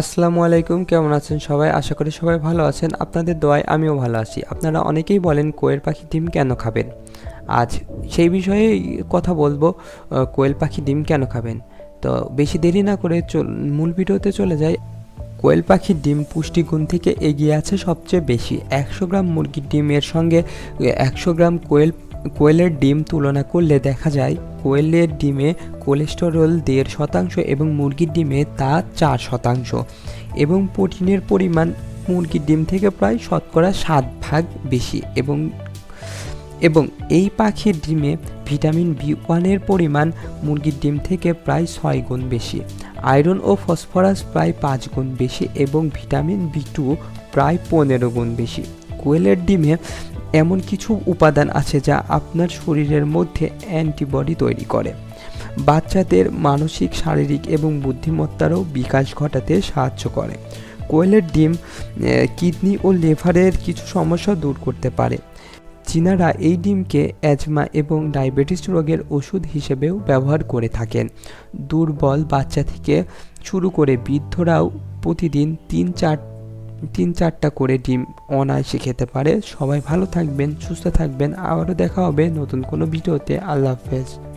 আসসালামু আলাইকুম, কেমন আছেন সবাই? আশা করি সবাই ভালো আছেন। আপনাদের দোয়ায় আমিও ভালো আছি। আপনারা অনেকেই বলেন, কোয়েল পাখি ডিম কেন খাবেন? আজ সেই বিষয়ে কথা বলব কোয়েল পাখি ডিম কেন খাবেন? তো বেশি দেরি না করে মূল ভিডিওতে চলে যাই। কোয়েল পাখির ডিম পুষ্টিগুণ থেকে এগিয়ে আছে সবচেয়ে বেশি। একশো গ্রাম মুরগির ডিমের সঙ্গে একশো গ্রাম কোয়েল কোয়েলের ডিম তুলনা করলে দেখা যায়, কোয়েলের ডিমে কোলেস্টেরল দেড় শতাংশ এবং মুরগির ডিমে তা চার শতাংশ এবং প্রোটিনের পরিমাণ মুরগির ডিম থেকে প্রায় শতকরা সাত ভাগ বেশি এবং এবং এই পাখির ডিমে ভিটামিন বি ওয়ানের পরিমাণ মুরগির ডিম থেকে প্রায় ছয় গুণ বেশি, আয়রন ও ফসফরাস প্রায় পাঁচ গুণ বেশি এবং ভিটামিন বি টু প্রায় পনেরো গুণ বেশি। কোয়েলের ডিমে এমন কিছু উপাদান আছে যা আপনার শরীরের মধ্যে অ্যান্টিবডি তৈরি করে। বাচ্চাদের মানসিক, শারীরিক এবং বুদ্ধিমত্তারও বিকাশ ঘটাতে সাহায্য করে। কোয়েলের ডিম কিডনি ও লিভারের কিছু সমস্যা দূর করতে পারে। চীনারা এই ডিমকে অ্যাজমা এবং ডায়াবেটিস রোগের ওষুধ হিসেবেও ব্যবহার করে থাকেন। দুর্বল বাচ্চা থেকে শুরু করে বৃদ্ধরাও প্রতিদিন তিন চার তিন চারটা করে ডিম অনায়াসে খেতে পারে। সবাই ভালো থাকবেন, সুস্থ থাকবেন। আবারও দেখা হবে নতুন কোনো ভিডিওতে। আল্লাহ হাফেজ।